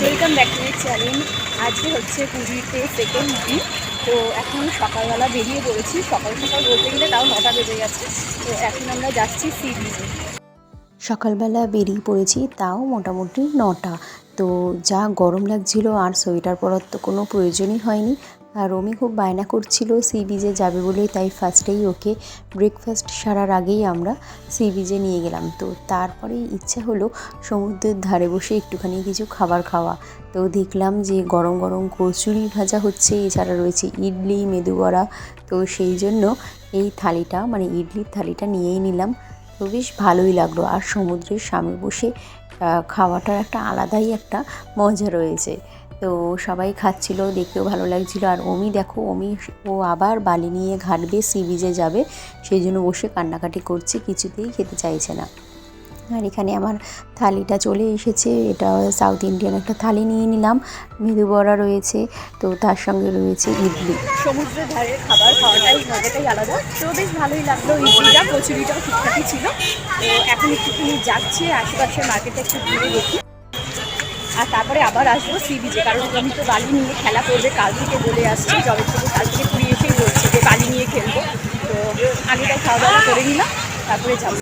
Welcome back to channel আজকে হচ্ছে পুরীতে সেকেন্ড দিন তো এখন সকালবেলা বেরিয়ে পড়েছি। সকাল সকাল বলতে গেলে তাও নটা বেজে গেছে। তো এখন আমরা যাচ্ছি সি বিচে সকালবেলা বেরিয়ে পড়েছি, তাও মোটামুটি নটা। তো যা গরম লাগছিল আর সোয়েটার পরার তো কোনো প্রয়োজনই হয়নি। আর রমি খুব বায়না করছিল সি বিচে যাবে বলেই, তাই ফার্স্টেই ওকে ব্রেকফাস্ট সারার আগেই আমরা সি বিচে নিয়ে গেলাম। তো তারপরেই ইচ্ছা হলো সমুদ্রের ধারে বসে একটুখানি কিছু খাবার খাওয়া। তো দেখলাম যে গরম গরম কচুরি ভাজা হচ্ছে, এছাড়া রয়েছে ইডলি মেদুবড়া তো সেই জন্য এই থালিটা মানে ইডলির থালিটা নিয়েই নিলাম। তো বেশ ভালোই লাগল। আর সমুদ্রের সামনে বসে খাওয়াটার একটা আলাদাই একটা মজা রয়েছে। তো সবাই খাচ্ছিল, দেখতেও ভালো লাগছিল। আর অমি, দেখো, অমি, ও আবার বালি নিয়ে ঘাটবে, সি বিচে যাবে। সেই জন্য বসে কান্নাকাটি করছে, কিছুতেই খেতে চাইছে না। আর এখানে আমার থালিটা চলে এসেছে। এটা সাউথ ইন্ডিয়ান একটা থালি নিয়ে নিলাম। মেদু বড়া রয়েছে, তো তার সঙ্গে রয়েছে ইডলি। সমুদ্রের ধারে খাবার খাওয়াটাই, মজাটাই আলাদা। তো বেশ ভালোই লাগল ইডলিটা, কচুরিটাও ঠিকঠাকই ছিল। তো এখন একটুখানি যাচ্ছি আশেপাশে মার্কেটে একটু ঘুরে দেখি। আর তারপরে আবার আসব সি বিচে কারণ আমি তো বালি নিয়ে খেলা করবে কাল থেকে বলে আসছি জবের থেকে কাল থেকে পুরী এসেই বলছি যে বালি নিয়ে খেলব। তো আগেটা খাওয়া দাওয়া করে নিলাম, তারপরে যাব।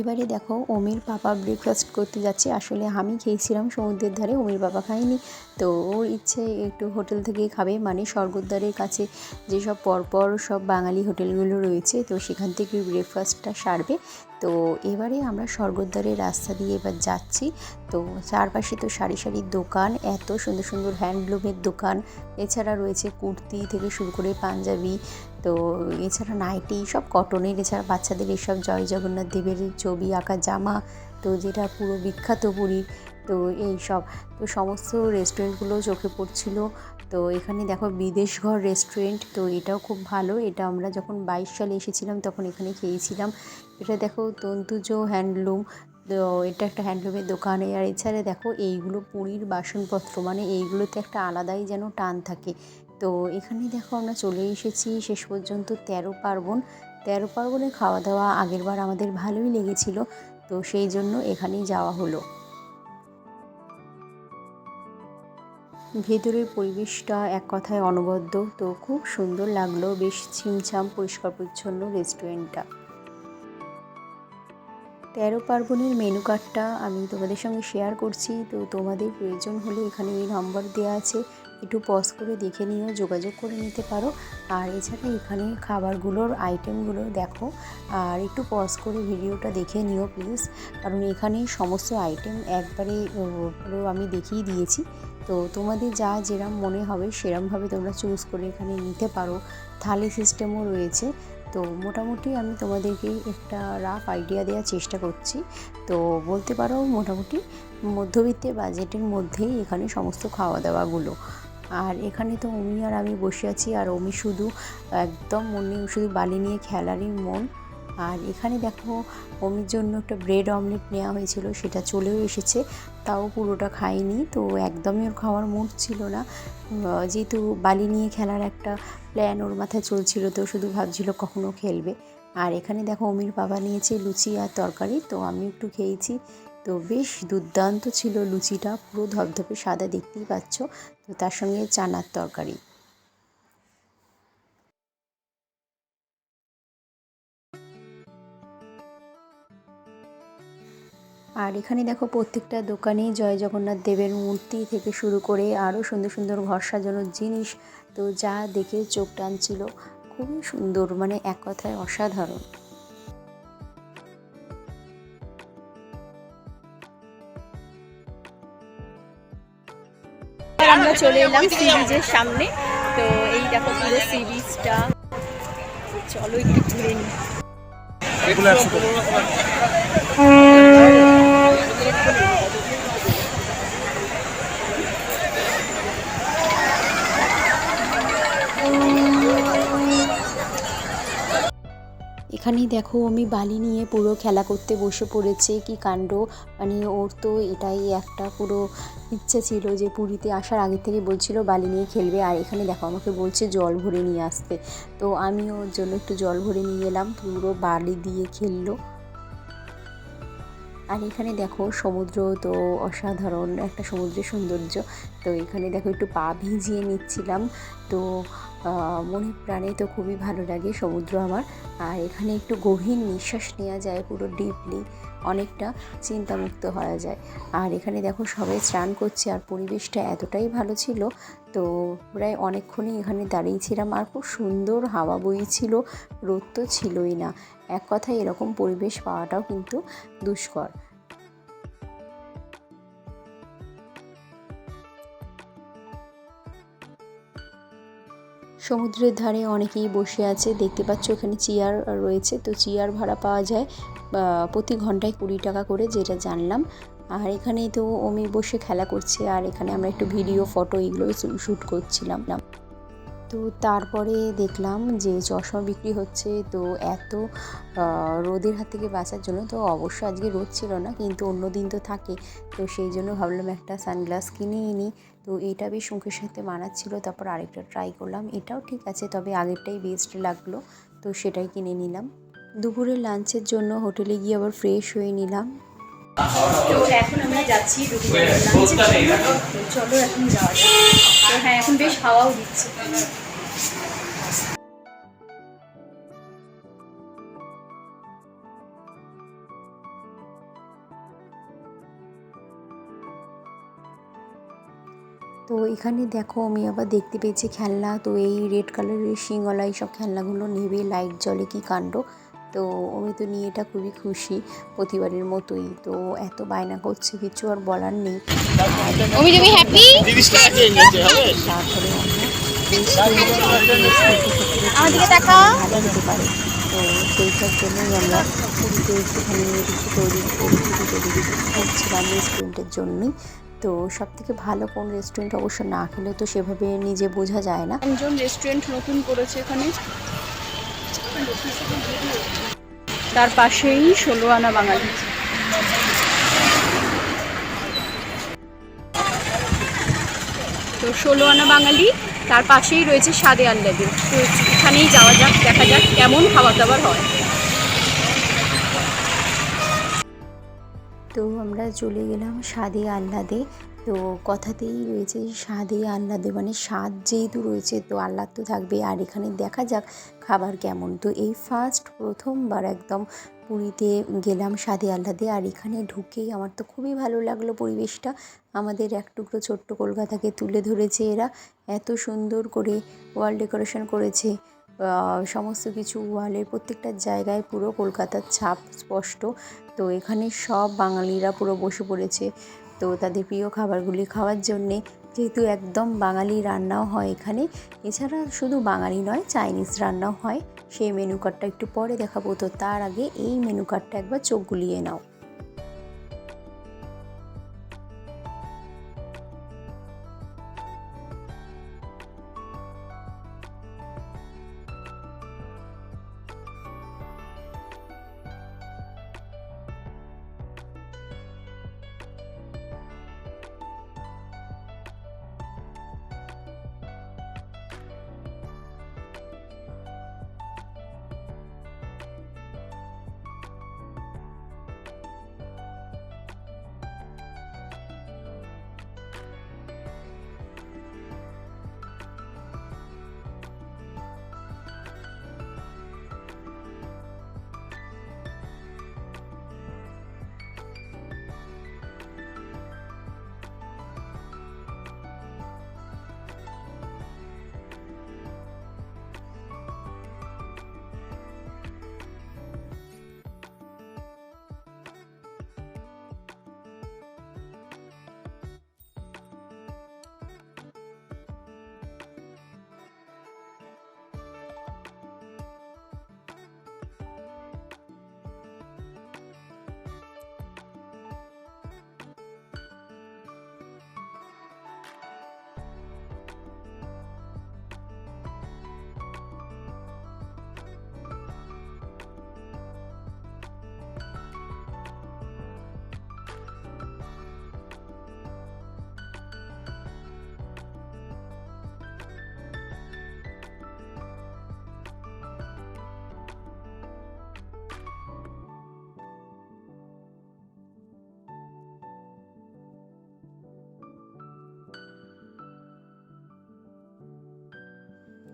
এবারে দেখো অমির পাপা ব্রেকফাস্ট করতে যাচ্ছে। আসলে আমি খেয়েছিলাম, সমুদ্রের ধারে অমির বাবা খায়নি। তো ওর ইচ্ছে একটু হোটেল থেকেই খাবে। মানে স্বর্গদ্বারের কাছে যেসব পরপর সব বাঙালি হোটেলগুলো রয়েছে, তো সেখান থেকে ব্রেকফাস্টটা সারবে। তো এবারে আমরা স্বর্গদ্বারের রাস্তা দিয়ে এবার যাচ্ছি। তো চারপাশে তো সারি সারি দোকান, এত সুন্দর সুন্দর হ্যান্ডলুমের দোকান। এছাড়া রয়েছে কুর্তি থেকে শুরু করে পাঞ্জাবি তো এছাড়া নাইটি, সব কটনের এছাড়া বাচ্চাদের এসব জয় জগন্নাথ দেবের ছবি আঁকা জামা, তো যেটা পুরো বিখ্যাত পুরীর তো এই সব। তো সমস্ত রেস্টুরেন্টগুলো চোখে পড়ছিল। তো এখানে দেখো বিদেশ ঘর রেস্টুরেন্ট তো এটাও খুব ভালো। এটা আমরা যখন বাইশ সালে এসেছিলাম, তখন এখানে খেয়েছিলাম। এটা দেখো তন্তুজ হ্যান্ডলুম তো এটা একটা হ্যান্ডলুমের দোকান। আর এছাড়া দেখো এইগুলো পুরীর বাসনপত্র মানে এইগুলোতে একটা আলাদাই যেন টান থাকে। তো এখানে দেখো আমরা চলে এসেছি শেষ পর্যন্ত তেরো পার্বণ। তেরো পার্বণে খাওয়া দাওয়া আগেরবার আমাদের ভালোই লেগেছিল, তো সেই জন্য এখানেই যাওয়া হলো। ভেতরের পরিবেশটা এক কথায় অনবদ্য, তো খুব সুন্দর লাগল, বেশ ছিমছাম পরিষ্কার পরিচ্ছন্ন রেস্টুরেন্টটা। তেরো পার্বণের মেনু কার্ডটা আমি তোমাদের সঙ্গে শেয়ার করছি, তো তোমাদের প্রয়োজন হলে এখানে এই নম্বর দেওয়া আছে। একটু পজ করে দেখে নিও, যোগাযোগ করে নিতে পারো। আর এছাড়া এখানে খাবারগুলোর আইটেমগুলো দেখো। আর একটু পজ করে ভিডিওটা দেখে নিও প্লিজ কারণ এখানে সমস্ত আইটেম একবারে পুরো আমি দেখিয়ে দিয়েছি। তো তোমাদের যা যেরম মনে হবে, সেরমভাবে তোমরা চুজ করে এখানে নিতে পারো। থালি সিস্টেমও রয়েছে। তো মোটামুটি আমি তোমাদেরকে একটা রাফ আইডিয়া দেওয়ার চেষ্টা করছি। তো বলতে পারো মোটামুটি মধ্যবিত্তের বাজেটের মধ্যেই এখানে সমস্ত খাওয়া দাওয়াগুলো আর এখানে তো অমি আর আমি বসে আছি, আর অমি শুধু একদম মনে শুধু বালি নিয়ে খেলারই মন। আর এখানে দেখো অমির জন্য একটা ব্রেড অমলেট নেওয়া হয়েছিল, সেটা চলেও এসেছে, তাও পুরোটা খাইনি, তো একদমই ওর খাওয়ার মুড ছিল না। যেহেতু বালি নিয়ে খেলার একটা প্ল্যান ওর মাথায় চলছিল, তো শুধু ভাবছিল কখনো খেলবে। আর এখানে দেখো অমির বাবা নিয়েছে লুচি আর তরকারি, তো আমি একটু খেয়েছি। তো বেশ দুর্দান্ত ছিল লুচিটা, পুরো ধপধপে সাদা দেখতেই পাচ্ছ। তো তার সঙ্গে চানার তরকারি। আর এখানে দেখো প্রত্যেকটা দোকানেই জয় জগন্নাথ দেবের মূর্তি থেকে শুরু করে আরও সুন্দর সুন্দর ঘর সাজানোর জিনিস, তো যা দেখে চোখ টানছিল। খুবই সুন্দর মানে এক কথায় অসাধারণ। চলে এলাম সি বিচের সামনে। তো এই দেখো পুরো সি বিচটা চলো একটু ঘুরে নিই। এখানেই দেখো আমি বালি নিয়ে পুরো খেলা করতে বসে পড়েছে, কি কাণ্ড? মানে ওর তো এটাই একটা পুরো ইচ্ছে ছিল যে পুরীতে আসার আগে থেকে বলছিল বালি নিয়ে খেলবে। আর এখানে দেখো আমাকে বলছে জল ভরে নিয়ে আসতে। তো আমি ওর জন্য একটু জল ভরে নিয়ে এলাম, পুরো বালি দিয়ে খেললো। আর এখানে দেখো সমুদ্র তো অসাধারণ একটা সমুদ্রের সৌন্দর্য। তো এখানে দেখো একটু পা ভিজিয়ে নিচ্ছিলাম। তো মনে প্রাণে তো খুবই ভালো লাগে সমুদ্র আমার। আর এখানে একটু গভীর নিঃশ্বাস নেওয়া যায় পুরো ডিপলি অনেকটা চিন্তামুক্ত হওয়া যায়। আর এখানে দেখো সবাই স্নান করছে আর পরিবেশটা এতটাই ভালো ছিল, তো প্রায় অনেকক্ষণই এখানে দাঁড়িয়েছিলাম আর খুব সুন্দর হাওয়া বইছিল, রোদ তো ছিলই না। এক কথায় এরকম পরিবেশ পাওয়াটাও কিন্তু দুষ্কর। সমুদ্রের ধারে অনেকেই বসে আছে। দেখতে পাচ্ছ এখানে চেয়ার রয়েছে। তো চেয়ার ভাড়া পাওয়া যায় প্রতি ঘন্টায় কুড়ি টাকা করে, যেটা জানলাম। আর এখানে তো অমি বসে খেলা করছে, আর এখানে আমরা একটু ভিডিও, ফটো এগুলো শ্যুট করছিলাম। না তো তারপরে দেখলাম যে চশমা বিক্রি হচ্ছে, তো এত রোদের হাত থেকে বাঁচার জন্য তো অবশ্য আজকে রোদ ছিল না, কিন্তু অন্য দিন তো থাকে। তো সেই জন্য ভাবলাম একটা সানগ্লাস কিনেই নিই তো এটা বেশ মুখের সাথে মানাচ্ছিল তারপর আরেকটা ট্রাই করলাম এটাও ঠিক আছে তবে আগেরটাই বেস্ট লাগল তো সেটাই কিনে নিলাম। দুপুরের লাঞ্চের জন্য হোটেলে গিয়ে আবার ফ্রেশ হয়ে নিলাম। তো এখন আমরা যাচ্ছি দুপুরের লাঞ্চের জন্য। চলো এখন যাওয়া যাক। তো হ্যাঁ এখন বেশ হাওয়াও দিচ্ছে। তো এখানে দেখো আমি আবার দেখতে পেয়েছি খেলনা। তো এই রেড কালারের শিংওয়ালা এইসব খেলনাগুলো নেবে লাইট জ্বলে কি কাণ্ড? তো আমি তো নিয়ে এটা খুবই খুশি প্রতিবারের মতোই। তো এত বায়না করছে কিছু আর বলার নেই। তো সেইটার জন্যই আমরা পুরীতে একটুখানি কিছু তৈরি কিছু তৈরি করছিলাম রেস্টুরেন্টের জন্যই। তো সব থেকে ভালো কোন রেস্টুরেন্ট অবশ্য না খেলে তো সেভাবে নিজে বোঝা যায় না। একজন রেস্টুরেন্ট নতুন করেছে এখানে। তার পাশেই ষোলো আনা বাঙালি। তো ষোলো আনা বাঙালি, তার পাশেই রয়েছে সাদে আল্লাদি তো এখানেই যাওয়া যাক, দেখা যাক কেমন খাবার দাবার হয়। তো আমরা চলে গেলাম স্বাদে আহ্লাদে। তো কথাতেই রয়েছে স্বাদে আহ্লাদে মানে স্বাদ যেহেতু রয়েছে তো আহ্লাদ তো থাকবে আর এখানে দেখা যাক খাবার কেমন। তো এই ফার্স্ট প্রথমবার একদম পুরীতে গেলাম স্বাদে আহ্লাদে। আর এখানে ঢুকেই আমার তো খুবই ভালো লাগল পরিবেশটা। আমাদের এক টুকরো ছোট্ট কলকাতাকে তুলে ধরেছে এরা। এত সুন্দর করে ওয়াল ডেকোরেশন করেছে। সমস্ত কিছু ওয়ালের প্রত্যেকটা জায়গায় পুরো কলকাতার ছাপ স্পষ্ট। তো এখানে সব বাঙালিরা পুরো বসে পড়েছে। তো তাদের প্রিয় খাবারগুলি খাওয়ার জন্যে যেহেতু একদম বাঙালি রান্নাও হয় এখানে, এছাড়া শুধু বাঙালি নয়, চাইনিজ রান্নাও হয়। সেই মেনু কার্ডটা একটু পরে দেখাবো। তো তার আগে এই মেনু কার্ডটা একবার চোখ গুলিয়ে নাও।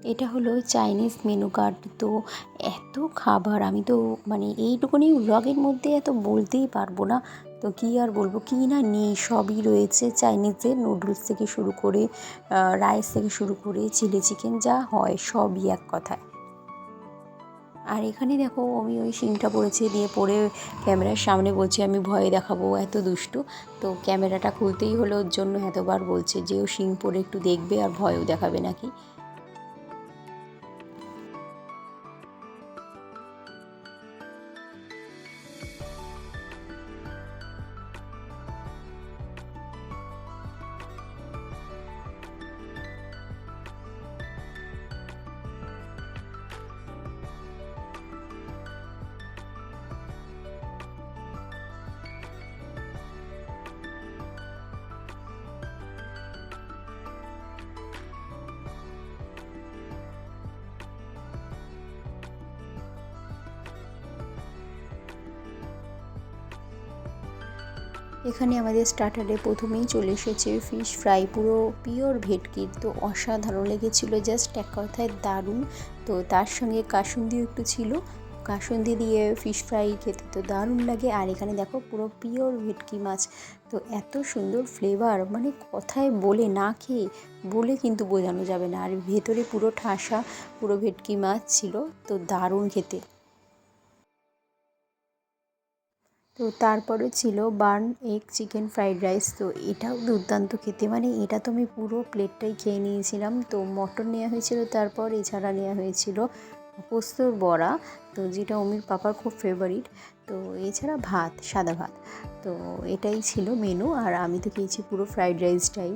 এটা হলো চাইনিজ মেনু কার্ড। তো এত খাবার, আমি তো মানে এইটুকুনি ব্লগের মধ্যে এত বলতেই পারব না। তো কী আর বলব, কী না নেই, সবই রয়েছে চাইনিজের নুডলস থেকে শুরু করে রাইস থেকে শুরু করে চিলি চিকেন যা হয়, সবই এক কথায়। আর এখানে দেখো, আমি ওই শিংটা পড়েছে দিয়ে পরে ক্যামেরার সামনে বলছে, আমি ভয়ে দেখাবো এত দুষ্টু। তো ক্যামেরাটা খুলতেই হলো, ওর জন্য এতবার বলছে যে, ও শিং পরে একটু দেখবে আর ভয়ও দেখাবে নাকি। এখানে আমাদের স্টার্টারে প্রথমেই চলে এসেছে ফিশ ফ্রাই পুরো পিওর ভেটকির তো অসাধারণ লেগেছিলো জাস্ট এক কথায় দারুণ। তো তার সঙ্গে কাসুন্দিও একটু ছিল। কাসুন্দি দিয়ে ফিশ ফ্রাই খেতে তো দারুণ লাগে। আর এখানে দেখো পুরো পিওর ভেটকি মাছ। তো এত সুন্দর ফ্লেভার মানে কথায় বলে না খেয়ে, বলে কিন্তু বোঝানো যাবে না। আর ভেতরে পুরো ঠাসা, পুরো ভেটকি মাছ ছিল। তো দারুণ খেতে। তো তারপরে ছিল burn egg chicken fried rice. তো এটাও দুর্দান্ত খেতে। মানে এটা তো আমি পুরো প্লেটটাই খেয়ে নিয়েছিলাম। তো মটন নেওয়া হয়েছিল, তারপর এছাড়া নেওয়া হয়েছিল পোস্তর বড়া, তো যেটা অমির পাপার খুব ফেভারিট তো এছাড়া ভাত, সাদা ভাত। তো এটাই ছিল মেনু আর আমি তো খেয়েছি পুরো ফ্রাইড রাইসটাই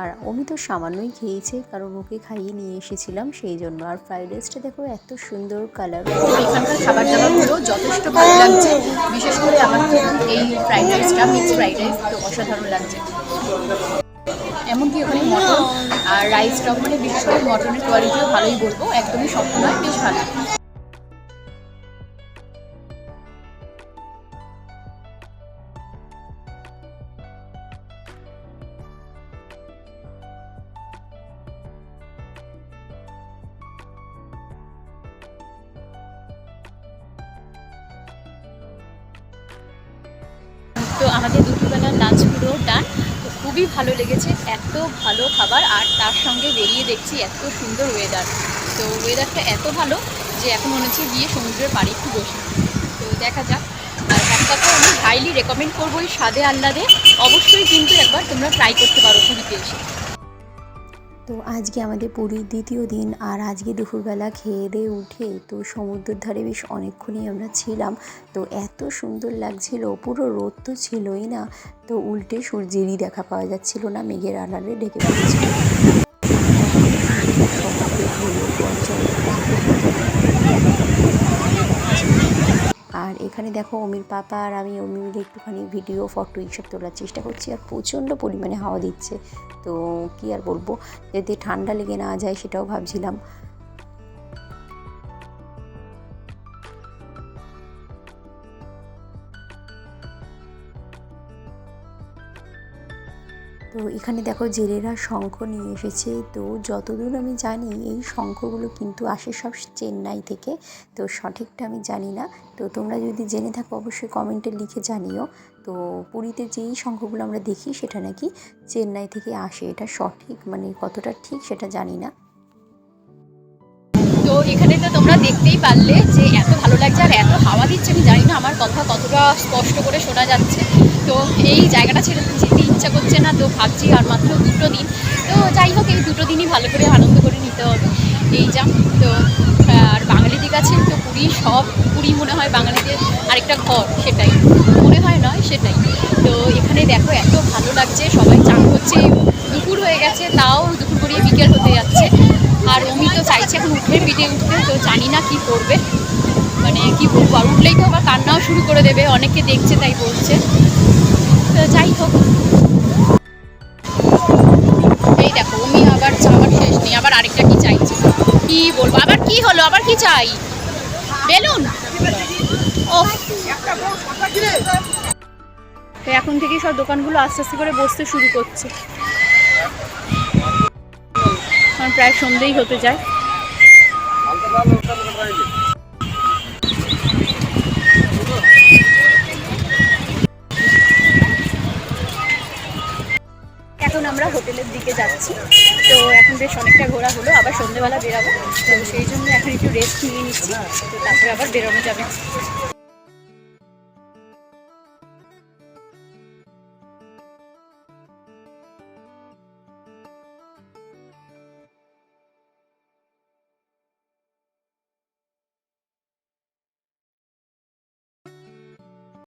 আর অমি তো সামান্যই খেয়েছে, কারণ ওকে খাইয়ে নিয়ে এসেছিলাম সেই জন্য। আর ফ্রাইড রাইসটা দেখো, এত সুন্দর কালার এখানকার খাবার দাবারগুলো যথেষ্ট ভালো লাগছে। বিশেষ করে আমার এই ফ্রাইড রাইসটা, মিক্স ফ্রাইড রাইস তো অসাধারণ লাগছে। এমনকি ওখানে মটন আর রাইসটাও মানে বিশেষ করে মটনের কোয়ালিটিও ভালোই বলব, একদমই শক্ত নয়, বেশ ভালো। খুবই ভালো লেগেছে, এত ভালো খাবার আর তার সঙ্গে বেরিয়ে দেখছি এত সুন্দর ওয়েদার তো ওয়েদারটা এত ভালো যে এখন মনে হচ্ছে গিয়ে সমুদ্রের পাড়ে একটু বসে। তো দেখা যাক। আর একটা তো আমি হাইলি রেকমেন্ড করব এই স্বাদে আহ্লাদে। অবশ্যই কিন্তু একবার তোমরা ট্রাই করতে পারো পুরীতে এসে। তো আজকে আমাদের পুরীর দ্বিতীয় দিন আর আজকে দুপুরবেলা খেয়ে দিয়ে উঠে তো সমুদ্রের ধারে বেশ অনেকক্ষণই আমরা ছিলাম। তো এত সুন্দর লাগছিল, পুরো রোদ তো ছিলই না। তো উল্টে সূর্যেরই দেখা পাওয়া যাচ্ছিল না, মেঘের আড়ালে ঢেকে পড়েছিল আর এখানে দেখো অমির পাপা আর আমি অমি মিলে একটুখানি ভিডিও ফটো এইসব তোলার চেষ্টা করছি আর প্রচণ্ড পরিমাণে হাওয়া দিচ্ছে। তো কি আর বলব? যাতে ঠান্ডা লেগে না যায় সেটাও ভাবছিলাম। তো এখানে দেখো জেলেরা শঙ্খ নিয়ে এসেছে। তো যতদূর আমি জানি, এই শঙ্খগুলো কিন্তু আসে সব চেন্নাই থেকে। তো সঠিকটা আমি জানি না। তো তোমরা যদি জেনে থাকো, অবশ্যই কমেন্টে লিখে জানিও। তো পুরীতে যেই শঙ্খগুলো আমরা দেখি, সেটা নাকি চেন্নাই থেকে আসে। এটা সঠিক মানে কতটা ঠিক, সেটা জানি না। তো এখানে তো তোমরা দেখতেই পারলে যে এত ভালো লাগছে আর এত হাওয়া দিচ্ছে, আমি জানি না আমার কথা কতটা স্পষ্ট করে শোনা যাচ্ছে। তো এই জায়গাটা ছেড়ে যেতে ইচ্ছা করছে না, তো ভাবছি আর মাত্র দুটো দিন। তো যাই হোক, এই দুটো দিনই ভালো করে আনন্দ করে নিতে হবে। এই যা, তো, আর বাঙালিদের কাছে তো পুরী সব পুরী মনে হয় বাঙালিদের আরেকটা ঘর, সেটাই। মনে হয় নয়, সেটাই। তো এখানে দেখো, এত ভালো লাগছে, সবাই চান করছে, দুপুর হয়ে গেছে, তাও দুপুর গড়িয়ে বিকেল হতে যাচ্ছে। আর অমি তো চাইছে এখন উঠবে পিঠে উঠতে তো জানি না কি করবে। মানে কি বলব, আর উঠলেই তো আবার কান্নাও শুরু করে দেবে, অনেকে দেখছে তাই বলছে। এই দেখো অমি আবার চাওয়ার শেষ নেই, আবার আরেকটা কি চাইছে? কি বলব? আবার কি হলো? আবার কি চাই? বেলুন? ও এখন থেকেই সব দোকানগুলো আস্তে আস্তে করে বসতে শুরু করছে। প্রায় সন্ধেই হতে যায়। আমরা হোটেলের দিকে যাচ্ছি। তো এখন বেশ অনেকটা ঘোরা হলো, আবার সন্ধ্যেবেলা বেরাবো। তো সেই জন্য এখন একটু রেস্ট নিয়ে নিচ্ছি, তো তারপরে আবার বেরোনো যাবে।